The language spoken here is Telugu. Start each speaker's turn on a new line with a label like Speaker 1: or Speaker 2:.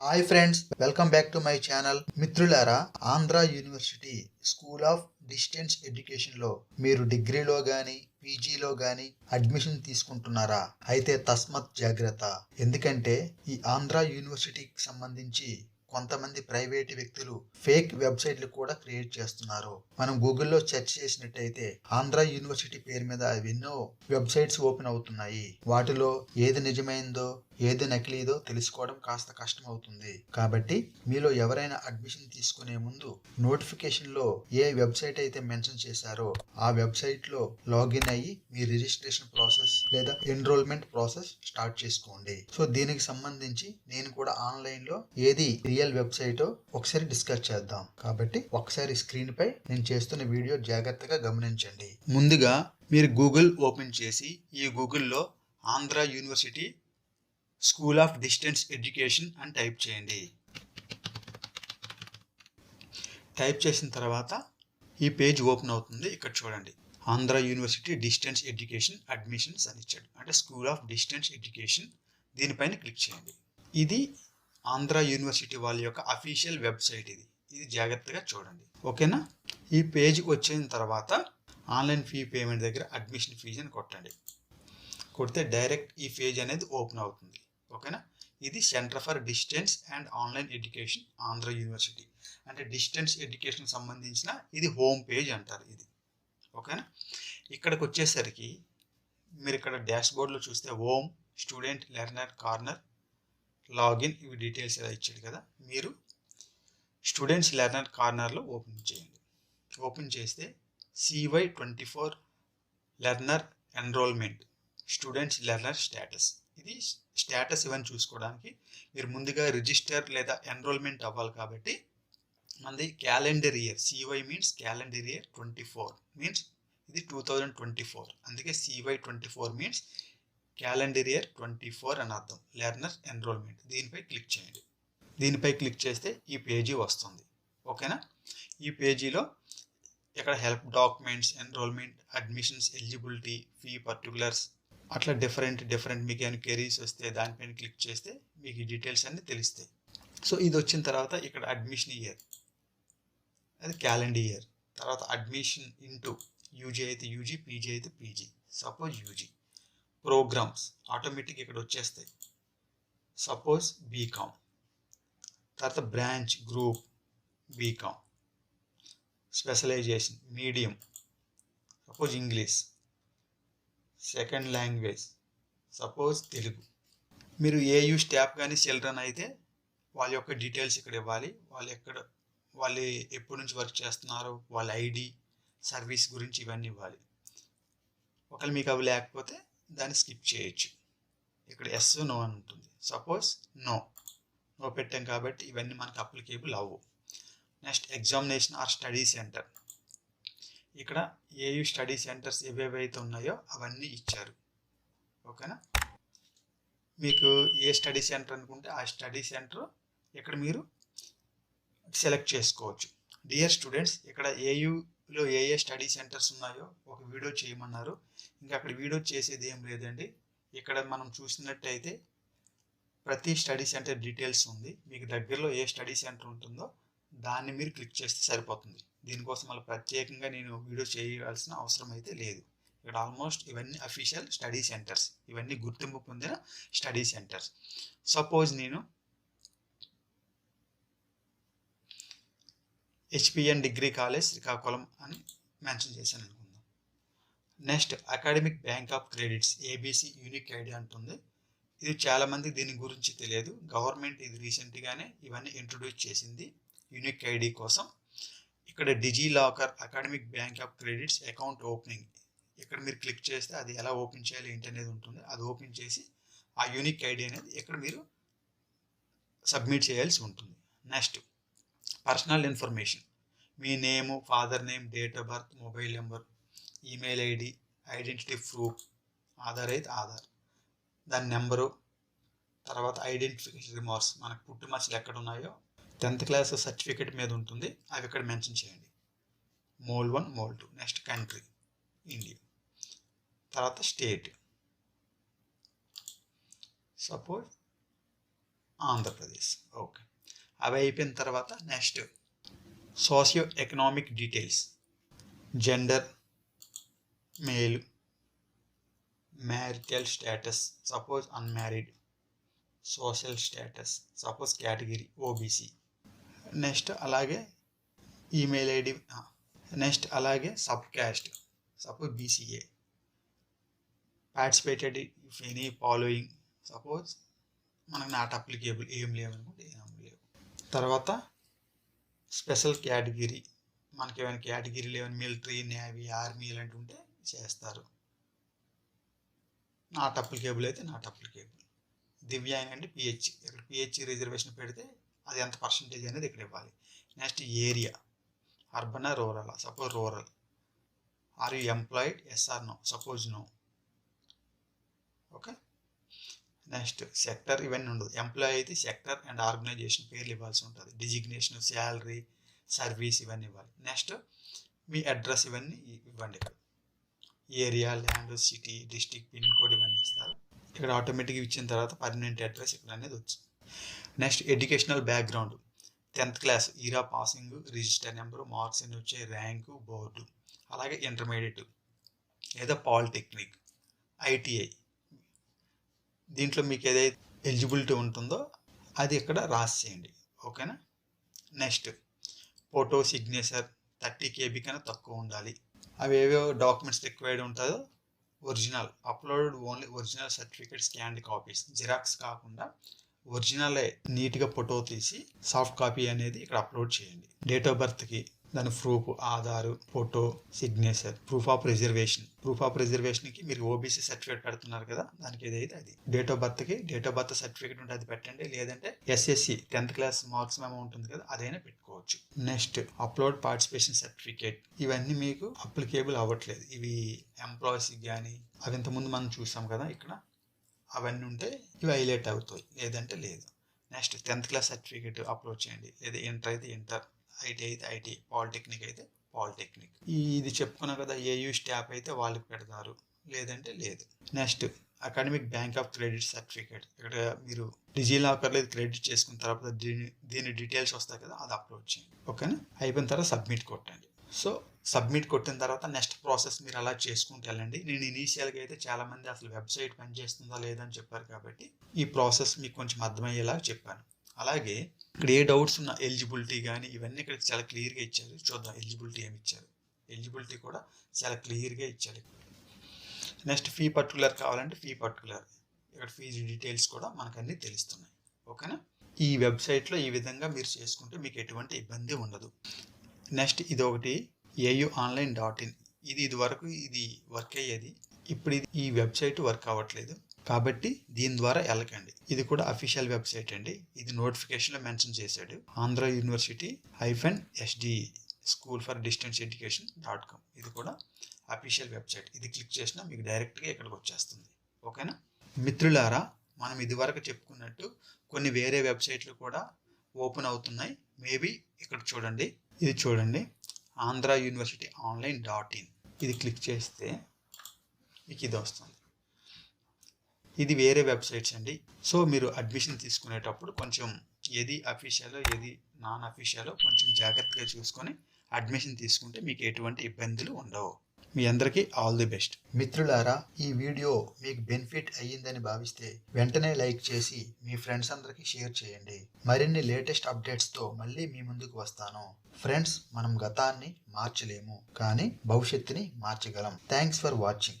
Speaker 1: Hi friends welcome back to my channel మిత్రులారా Andhra university school of distance ఎడ్యుకేషన్లో మీరు డిగ్రీలో కానీ పీజీలో కానీ అడ్మిషన్ తీసుకుంటున్నారా? అయితే తస్మత్ జాగ్రత్త. ఎందుకంటే ఈ ఆంధ్ర యూనివర్సిటీకి సంబంధించి కొంతమంది ప్రైవేట్ వ్యక్తులు ఫేక్ వెబ్సైట్లు కూడా క్రియేట్ చేస్తున్నారు. మనం గూగుల్లో సెర్చ్ చేసినట్టయితే ఆంధ్ర యూనివర్సిటీ పేరు మీద ఎన్నో వెబ్సైట్స్ ఓపెన్ అవుతున్నాయి. వాటిలో ఏది నిజమైందో ఏది నకిలీదో తెలుసుకోవడం కాస్త కష్టం అవుతుంది కాబట్టి మీలో ఎవరైనా అడ్మిషన్ తీసుకునే ముందు నోటిఫికేషన్లో ఏ వెబ్సైట్ అయితే మెన్షన్ చేశారో ఆ వెబ్సైట్లో లాగిన్ అయ్యి మీ రిజిస్ట్రేషన్ ప్రాసెస్ లేదా ఎన్రోల్మెంట్ ప్రాసెస్ స్టార్ట్ చేసుకోండి. సో దీనికి సంబంధించి నేను కూడా ఆన్లైన్లో ఏది రియల్ వెబ్సైటో ఒకసారి డిస్కస్ చేద్దాం. కాబట్టి ఒకసారి స్క్రీన్ పై నేను చేస్తున్న వీడియో జాగ్రత్తగా గమనించండి. ముందుగా మీరు గూగుల్ ఓపెన్ చేసి ఈ గూగుల్లో Andhra university school of distance education అని టైప్ చేయండి. టైప్ చేసిన తర్వాత ఈ పేజ్ ఓపెన్ అవుతుంది. ఇక్కడ చూడండి. Andhra university distance education admissions అని ఇచ్చాడు. అంటే స్కూల్ ఆఫ్ డిస్టెన్స్ ఎడ్యుకేషన్ దీనిపైన క్లిక్ చేయండి. ఇది ఆంధ్ర యూనివర్సిటీ వాళ్ళ యొక్క అఫీషియల్ వెబ్సైట్ ఇది. ఇది జాగ్రత్తగా చూడండి. ఓకేనా ఈ పేజ్కి వచ్చిన తర్వాత ఆన్లైన్ ఫీ పేమెంట్ దగ్గర అడ్మిషన్ ఫీజు అని కొట్టండి. కొడితే డైరెక్ట్ ఈ పేజ్ అనేది ఓపెన్ అవుతుంది. ఓకేనా? ఇది center for distance and online education Andhra university. అంటే డిస్టెన్స్ ఎడ్యుకేషన్ సంబంధించిన ఇది హోమ్ పేజ్ అంటారు ఇది. ఓకేనా? ఇక్కడికి వచ్చేసరికి మీరు ఇక్కడ డాష్ బోర్డ్లో చూస్తే home student learner corner login ఇవి డీటెయిల్స్ ఇలా ఇచ్చాడు కదా. మీరు స్టూడెంట్స్ లెర్నర్ కార్నర్లో ఓపెన్ చేయండి. ఓపెన్ చేస్తే CY twenty four learner enrollment students learner status. ఇది స్టేటస్ ఇవన్నీ చూసుకోవడానికి మీరు ముందుగా రిజిస్టర్ లేదా ఎన్రోల్మెంట్ అవ్వాలి కాబట్టి మనది calendar year. CY means calendar year twenty four means ఇది టూ థౌజండ్ ట్వంటీ ఫోర్ అందుకే CY twenty four means calendar year twenty four అని అర్థం. లెర్నర్ ఎన్రోల్మెంట్ దీనిపై క్లిక్ చేయండి. దీనిపై క్లిక్ చేస్తే ఈ పేజీ వస్తుంది. ఓకేనా? ఈ పేజీలో ఇక్కడ help documents enrollment admissions eligibility fee particulars అట్లా డిఫరెంట్ డిఫరెంట్ మీకు ఏమైనా కెరీస్ వస్తే దానిపైన క్లిక్ చేస్తే మీకు ఈ డీటెయిల్స్ అన్నీ తెలుస్తాయి. సో ఇది వచ్చిన తర్వాత ఇక్కడ అడ్మిషన్ ఇయర్ అది క్యాలెండర్ ఇయర్ తర్వాత అడ్మిషన్ ఇంటూ యూజీ అయితే యూజీ పీజీ అయితే PG suppose UG programs automatic ఇక్కడ వచ్చేస్తాయి. సపోజ్ బీకామ్ తర్వాత branch group BCom specialization medium suppose English second language suppose Telugu. మీరు ఏయూ స్టాఫ్ కానీ చిల్డ్రన్ అయితే వాళ్ళ యొక్క డీటెయిల్స్ ఇక్కడ ఇవ్వాలి. వాళ్ళు ఎక్కడ వాళ్ళు ఎప్పటి నుంచి వర్క్ చేస్తున్నారు వాళ్ళ ఐడి సర్వీస్ గురించి ఇవన్నీ ఇవ్వాలి. ఒకవేళ మీకు అవి లేకపోతే దాన్ని స్కిప్ చేయొచ్చు. ఇక్కడ ఎస్ నో అని ఉంటుంది. Suppose no. నో పెట్టాం కాబట్టి ఇవన్నీ మనకు అప్లికేబుల్ అవ్వు next examination or study center. ఇక్కడ ఏయు స్టడీ సెంటర్స్ ఏవేవైతే ఉన్నాయో అవన్నీ ఇచ్చారు. ఓకేనా? మీకు ఏ స్టడీ సెంటర్ అనుకుంటే ఆ స్టడీ సెంటర్ ఇక్కడ మీరు సెలెక్ట్ చేసుకోవచ్చు. డియర్ స్టూడెంట్స్ ఇక్కడ ఏయులో ఏ ఏ స్టడీ సెంటర్స్ ఉన్నాయో ఒక వీడియో చేయమన్నారు. ఇంకా అక్కడ వీడియో చేసేది ఏం లేదండి. ఇక్కడ మనం చూసినట్టయితే ప్రతి స్టడీ సెంటర్ డీటెయిల్స్ ఉంది. మీకు దగ్గరలో ఏ స్టడీ సెంటర్ ఉంటుందో దాన్ని మీరు క్లిక్ చేస్తే సరిపోతుంది. దీనికోసం మళ్ళీ ప్రత్యేకంగా నేను వీడియో చేయాల్సిన అవసరం అయితే లేదు. ఇక్కడ ఆల్మోస్ట్ ఇవన్నీ అఫీషియల్ స్టడీ సెంటర్స్ ఇవన్నీ గుర్తింపు పొందిన స్టడీ సెంటర్స్ సపోజ్ నేను హెచ్పిఎన్ డిగ్రీ కాలేజ్ శ్రీకాకుళం అని మెన్షన్ చేశాను అనుకుందాం. Next academic bank of credits ABC unique ID అంటుంది. ఇది చాలామంది దీని గురించి తెలియదు. గవర్నమెంట్ ఇది రీసెంట్గానే ఇవన్నీ ఇంట్రొడ్యూస్ చేసింది. యూనిక్ ఐడి కోసం ఇక్కడ DigiLocker academic bank of credits account opening. ఇక్కడ మీరు క్లిక్ చేస్తే అది ఎలా ఓపెన్ చేయాలి ఏంటి అనేది ఉంటుంది. అది ఓపెన్ చేసి ఆ యూనిక్ ఐడి అనేది ఇక్కడ మీరు సబ్మిట్ చేయాల్సి ఉంటుంది. Next personal information. Me name father name date of birth mobile number email ID identity proof Aadhaar అయితే ఆధార్. దాని నెంబరు తర్వాత ఐడెంటిఫికేషన్ రిమార్క్స్. మనకు పుట్టుమచ్చలు ఎక్కడ ఉన్నాయో టెన్త్ క్లాస్ సర్టిఫికేట్ మీద ఉంటుంది. అవి ఇక్కడ మెన్షన్ చేయండి. Mole one mole two. Next country India. తర్వాత స్టేట్. సపోజ్ ఆంధ్రప్రదేశ్. ఓకే. అవి అయిపోయిన తర్వాత next socio economic details. Gender male marital status suppose unmarried social status suppose category OBC. Next అలాగే ఈమెయిల్ ఐడి నెక్స్ట్ అలాగే sub caste suppose BCA. Participated if any following suppose మనకు నాట్ అప్లికేబుల్ ఏం లేవనుకుంటే ఏం లేవు. తర్వాత స్పెషల్ కేటగిరీ మనకి ఏమైనా కేటగిరీలు ఏమైనా మిలిటరీ నేవీ ఆర్మీ ఇలాంటివి ఉంటే చేస్తారు. నాట్ అప్లికేబుల్ అయితే నాట్ అప్లికేబుల్. దివ్యాంగ్ అంటే పిహెచ్ ఇక్కడ పిహెచ్ రిజర్వేషన్ పెడితే అది ఎంత పర్సంటేజ్ అనేది ఇక్కడ ఇవ్వాలి. Next area urban rural suppose rural are you employed yes or no suppose no okay next sector ఇవన్నీ ఉండదు. ఎంప్లాయ్ అయితే సెక్టర్ అండ్ ఆర్గనైజేషన్ పేర్లు ఇవ్వాల్సి ఉంటుంది. డిజిగ్నేషన్ శాలరీ సర్వీస్ ఇవన్నీ ఇవ్వాలి. నెక్స్ట్ మీ అడ్రస్ ఇవన్నీ ఇవ్వండి ఇక్కడ. Area land city district pin code ఇవన్నీ ఇస్తారు. ఇక్కడ ఆటోమేటిక్గా ఇచ్చిన తర్వాత పర్మనెంట్ అడ్రస్ ఇక్కడ అనేది వచ్చింది next educational background. Tenth class ఈరా పాసింగ్ రిజిస్టర్ నెంబరు మార్క్స్ అన్ని వచ్చే ర్యాంకు బోర్డు అలాగే ఇంటర్మీడియట్ లేదా పాలిటెక్నిక్ ఐటీఐ. దీంట్లో మీకు ఏదైతే ఎలిజిబిలిటీ ఉంటుందో అది ఇక్కడ రాసేయండి. ఓకేనా? Next photo signature thirty KB కన్నా తక్కువ ఉండాలి. అవి ఏవేవో డాక్యుమెంట్స్ రిక్వైర్డ్ ఉంటుందో original upload only original certificate scanned copies xerox కాకుండా ఒరిజినలే నీట్గా ఫోటో తీసి సాఫ్ట్ కాపీ అనేది ఇక్కడ అప్లోడ్ చేయండి. డేట్ ఆఫ్ బర్త్కి దాని proof Aadhaar photo signature proof of reservation. Proof of రిజర్వేషన్కి మీరు ఓబీసీ సర్టిఫికేట్ పెడుతున్నారు కదా దానికి ఏదైతే అది. డేట్ ఆఫ్ బర్త్కి డేట్ ఆఫ్ బర్త్ సర్టిఫికేట్ ఉంటే అది పెట్టండి లేదంటే ఎస్ఎస్సి టెన్త్ క్లాస్ మార్క్స్ మేము ఉంటుంది కదా అదైనా పెట్టుకోవచ్చు. Next upload participation certificate. ఇవన్నీ మీకు అప్లికేబుల్ అవ్వట్లేదు. ఇవి ఎంప్లాయీస్కి కానీ అవి ఇంతకుముందు మనం చూసాం కదా ఇక్కడ అవన్నీ ఉంటే ఇవి హైలైట్ అవుతాయి. లేదంటే లేదు. Next tenth class certificate upload చేయండి. లేదా ఇంటర్ అయితే ఇంటర్ ఐటీ అయితే ఐటీ పాలిటెక్నిక్ అయితే పాలిటెక్నిక్. ఇది చెప్పుకున్నాం కదా ఏయూ స్టాప్ అయితే వాళ్ళకి పెడతారు. లేదంటే లేదు. Next academic bank of credit certificate. ఇక్కడ మీరు డిజీ లాకర్లో క్రెడిట్ చేసుకున్న తర్వాత దీని దీని డీటెయిల్స్ వస్తాయి కదా అది అప్లోడ్ చేయండి. ఓకేనా? అయిపోయిన తర్వాత సబ్మిట్ కొట్టండి. సో సబ్మిట్ కొట్టిన తర్వాత నెక్స్ట్ ప్రాసెస్ మీరు అలా చేసుకుంటూ వెళ్ళండి. నేను ఇనీషియల్గా అయితే చాలామంది అసలు వెబ్సైట్ పనిచేస్తుందా లేదని చెప్పారు కాబట్టి ఈ ప్రాసెస్ మీకు కొంచెం అర్థమయ్యేలా చెప్పాను. అలాగే ఇక్కడ ఏ డౌట్స్ ఉన్న ఎలిజిబిలిటీ కానీ ఇవన్నీ ఇక్కడ చాలా క్లియర్గా ఇచ్చారు. చూద్దాం ఎలిజిబిలిటీ ఏమి ఇచ్చారు. ఎలిజిబిలిటీ కూడా చాలా క్లియర్గా ఇచ్చారు నెక్స్ట్ ఫీ పర్టికులర్ కావాలంటే ఫీ పర్టికులర్ ఇక్కడ ఫీజు డీటెయిల్స్ కూడా మనకు అన్నీ తెలుస్తున్నాయి. ఓకేనా? ఈ వెబ్సైట్లో ఈ విధంగా మీరు చేసుకుంటే మీకు ఎటువంటి ఇబ్బంది ఉండదు. నెక్స్ట్ ఇది ఒకటి ఏయు ఆన్లైన్ డాట్ ఇన్ ఇది ఇది వరకు ఇది వర్క్ అయ్యేది. ఇప్పుడు ఇది ఈ వెబ్సైట్ వర్క్ అవ్వట్లేదు. కాబట్టి దీని ద్వారా వెళ్ళకండి. ఇది కూడా అఫీషియల్ వెబ్సైట్ అండి. ఇది నోటిఫికేషన్లో మెన్షన్ చేశాడు. Andhra university hyphen SD school for distance education dot com ఇది కూడా అఫీషియల్ వెబ్సైట్ ఇది క్లిక్ చేసినా మీకు డైరెక్ట్గా ఇక్కడికి వచ్చేస్తుంది. ఓకేనా మిత్రులారా మనం ఇదివరకు చెప్పుకున్నట్టు కొన్ని వేరే వెబ్సైట్లు కూడా ఓపెన్ అవుతున్నాయి. మేబీ ఇక్కడ చూడండి. ఇది చూడండి. Andhra university online dot in. ఇది క్లిక్ చేస్తే మీకు ఇది వస్తుంది. ఇది వేరే వెబ్సైట్స్ అండి. సో మీరు అడ్మిషన్ తీసుకునేటప్పుడు కొంచెం ఏది అఫీషియల్ ఏది నాన్ అఫీషియల్ కొంచెం జాగ్రత్తగా చూసుకొని అడ్మిషన్ తీసుకుంటే మీకు ఎటువంటి ఇబ్బందులు ఉండవు. మీ అందరికీ ఆల్ ది బెస్ట్. మిత్రులారా ఈ వీడియో మీకు బెనిఫిట్ అయ్యిందని భావిస్తే వెంటనే లైక్ చేసి మీ ఫ్రెండ్స్ అందరికీ షేర్ చేయండి. మరిన్ని లేటెస్ట్ అప్డేట్స్తో మళ్ళీ మీ ముందుకు వస్తాను. ఫ్రెండ్స్ మనం గతాన్ని మార్చలేము కానీ భవిష్యత్తుని మార్చగలం. Thanks for watching.